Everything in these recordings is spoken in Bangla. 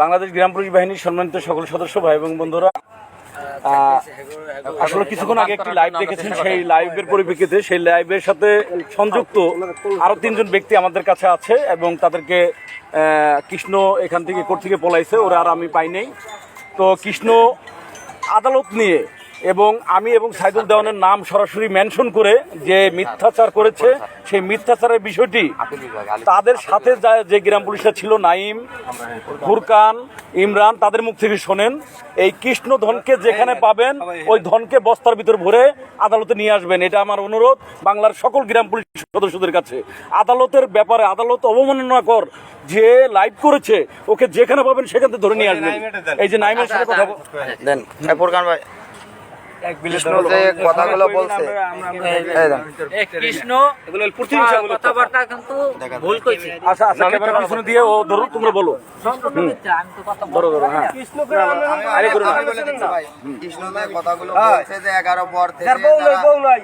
বাংলাদেশ গ্রাম পুলিশ বাহিনীর সম্মানিত সকল সদস্য, ভাই এবং বন্ধুরা আসলে কিছুক্ষণ আগে একটি লাইভ দেখেছেন, সেই লাইভের পরিপ্রেক্ষিতে সেই লাইভের সাথে সংযুক্ত আরও তিনজন ব্যক্তি আমাদের কাছে আছে এবং তাদেরকে কৃষ্ণ এখান থেকে কোর্ট থেকে পলাইছে, ওরা আর আমি পাই নাই। তো কৃষ্ণ আদালত নিয়ে এবং আমি এবং সাইদুল দেওয়ানের নাম সরাসরি মেনশন করে যে মিথ্যাচার করেছে, সেই মিথ্যাচারের বিষয়টি তাদের সাথে যে গ্রাম পুলিশরা ছিল, নাইম, ফুরকান, ইমরান, তাদের মুখ থেকে শোনেন। এই কৃষ্ণ ধনকে যেখানে পাবেন, ওই ধনকে বস্তার ভিতর ভরে আদালতে নিয়ে আসবেন। এটা আমার অনুরোধ বাংলার সকল গ্রাম পুলিশ সদস্যদের কাছে। আদালতের ব্যাপারে আদালত অবমাননা কর যে লাইভ করেছে, ওকে যেখানে পাবেন সেখান থেকে ধরে নিয়ে আসবেন। এই যে নাইমের সাথে কথা দেন ফুরকান ভাই। কৃষ্ণ যে কথাগুলো বলছে। কৃষ্ণ এগুলো প্রতিহিংসামূলক কথা। কথাবার্তা কিন্তু ভুল কইছে। আচ্ছা আচ্ছা ক্যামেরা পিছনে দিয়ে ও ধরো তোমরা বলো। সম্পূর্ণ মিথ্যা আমি তো কথা ধরো ধরো হ্যাঁ। আরে করো না। আমি বলে দিচ্ছি ভাই। কৃষ্ণ যে কথাগুলো বলছে যে এগারো পর থেকে তারা- ভাই,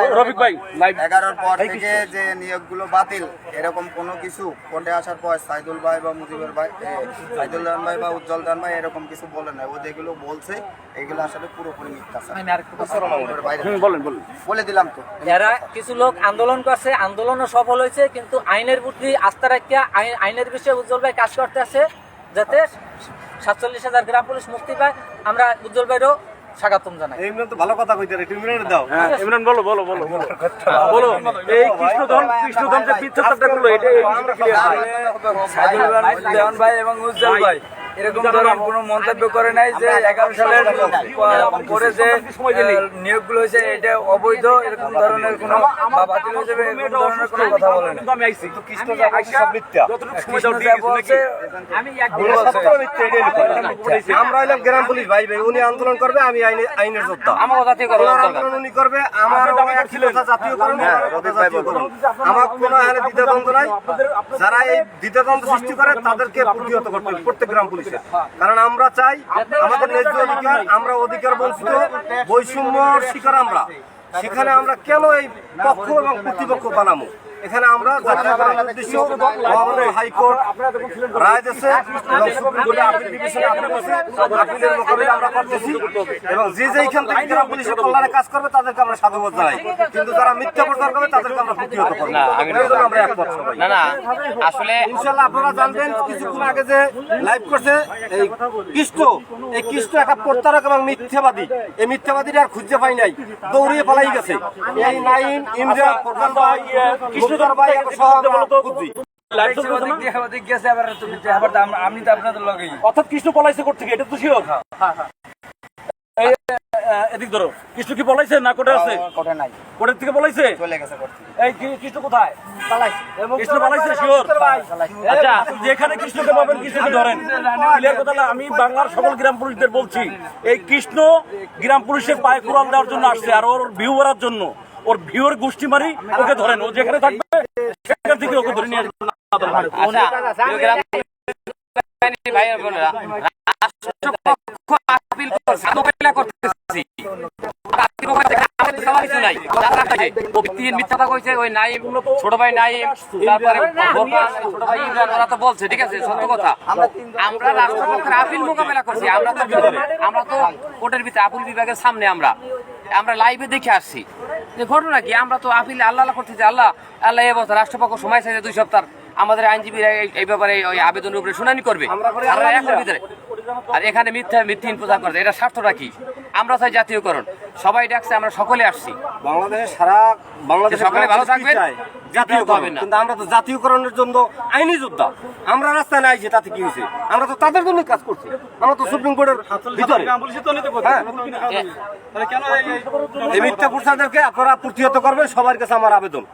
এই রফিক ভাই লাইভ এগারোর পর থেকে যে নিয়োগগুলো বাতিল এরকম কোনো কিছু কোর্টে আসার পর সাইদুল ভাই বা মুজিবুর ভাই সাইদুল দান ভাই বা উজ্জ্বল দান ভাই এরকম কিছু বলে নাই। ও যেগুলো বলছে এগুলো আসলে পুরোপুরি কথা বলেন বলেন। বলে দিলাম তো। যারা কিছু লোক আন্দোলন করছে আন্দোলনও সফল হয়েছে কিন্তু আইনের প্রতি আস্থা রাখিয়া আইনের বিষয়ে উজ্জ্বল ভাই কাজ করতে আছে যাতে সাতচল্লিশ হাজার গ্রাম পুলিশ মুক্তি পায়। আমরা উজ্জ্বল ভাইরও স্বাগতম জানাই। হ্যাঁ ইমরান বলো বলো বলো। বলো। বলো। এই কৃষ্ণধন কৃষ্ণধন যে মিথ্যাচারটা করল এটা এই বিষয়টা ক্লিয়ার দেওয়ান ভাই এবং উজ্জ্বল ভাই। এরকম ধরনের কোনো মন্তব্য করে নাই যে এগারো সালের পরে যে নিয়োগগুলো হয়েছে এটা অবৈধ এরকম ধরনের কোনো বা বাতিল হয়ে যাবে এরকম ধরনের কোনো কথা বলে না আমরা হইলাম গ্রাম পুলিশ ভাই ভাই উনি আন্দোলন করবে আমি আইনের যোদ্ধা। আমার কথা। আন্দোলন উনি করবে আমার জাতীয়করণ। আমার কোনো এখানে দ্বিধাদ্বন্দ্ব নাই। যারা এই দ্বিধাদ্বন্দ্ব সৃষ্টি করে তাদেরকে প্রতিহত করতে হবে প্রত্যেক গ্রাম পুলিশে। কারণ আমরা চাই আমাদের ন্যায্য অধিকার আমরা অধিকার বঞ্চিত বৈষম্যর শিকার আমরা। সেখানে আমরা কেন এই পক্ষ এবং কর্তৃপক্ষ বানাবো? এখানে আমরা জাতীয়করণের উদ্দেশ্য মহামান্য হাইকোর্ট রায় দিয়েছে এবং সুপ্রিম কোর্টে আপিল বিবেচনা আপিল করছে আপিলের মোকাবিলা আমরা করতেছি এবং যে যেইখান থেকে পুলিশের কল্যাণে কাজ করবে তাদেরকে আমরা সাধুবাদ জানাই। কিন্তু যারা মিথ্যা প্রচার করবে তাদেরকে আমরা প্রতিহত করব। আমরা একমত সবাই। না না আসলে ইনশাল্লাহ আপনারা জানবেন কিছুক্ষণ আগে যে লাইভ করছে এই কৃষ্ণ এই কৃষ্ণ একটা প্রতারক এবং মিথ্যাবাদী। এই মিথ্যাবাদীরা আর খুঁজে পাই নাই দৌড়িয়ে পালাই গেছে। এই নাইম ইমরান ফরমান ভাই কৃষ্ণধর ভাই এত সহ আমরা বুদ্ধি লাইভ চলতেছে না? ওদিক দিয়ে- ওদিক গেছে আবার তুমি যে আবার আমি তো আপনাদের লগেই অর্থাৎ কৃষ্ণ পলাইছে কোর্ট থেকে? এটা তো শিওর। এই আহ, এদিক ধরো। কৃষ্ণ কি পলাইছে না কোর্টে আছে? কোর্টে নাই। কোর্টের থেকে পলাইছে? চলে গেছে এই কৃষ্ণ কোথায়? কৃষ্ণ পালাইছে শিওর? আচ্ছা যেখানে কৃষ্ণকে পাবেন কৃষ্ণকে ধরেন। ক্লিয়ার কথা আমি বাংলার সকল গ্রাম পুলিশদের বলছি এই কৃষ্ণ গ্রাম পুলিশের পায়ে কোরআন দেওয়ার জন্য আসছে আর ওর ভিউ করার জন্য। ওর গোষ্ঠী মারি ওকে ধরেন ও যেখানে থাকবে সেখান থেকে ওকে ধরে নিয়ে আচ্ছা ছোট বলছে, ঠিক আছে, সত্য কথা। আমরা আপিল মোকাবেলা করছি আমরা তো আমরা তো কোর্টের ভিতরে আপিল বিভাগের সামনে আমরা। আমরা লাইভে দেখে আসছি। যে ঘটনা কি? আমরা তো আপিল আল্লাহ আল্লাহ করতেছি আল্লাহ আল্লাহ এ বছর রাষ্ট্রপক্ষ সময় চাইছে দুই সপ্তাহ। আমাদের আইনজীবীরা এই- ব্যাপারে ওই আবেদনের উপরে শুনানি করবে। আর ভিতরে। আর এখানে মিথ্যা মিথ্যা প্রদান করছে। এটা স্বার্থটা কি? আমরা চাই জাতীয়করণ। সবাই ডাকছে আমরা সকলে আসছি। বাংলাদেশে সারা বাংলাদেশ সকলে ভালো থাকবেন, কিন্তু আমরা তো জাতীয়করণের জন্য আইনি যোদ্ধা। আমরা রাস্তায় তাতে কি হয়েছে। আমরা তো তাদের জন্য কাজ করছি। আমরা তো সুপ্রিম কোর্টের ভিতরে। হ্যাঁ। এই মিথ্যা প্রচারদেরকে আপনারা প্রতিহত করবেন। সবার কাছে আমার আবেদন।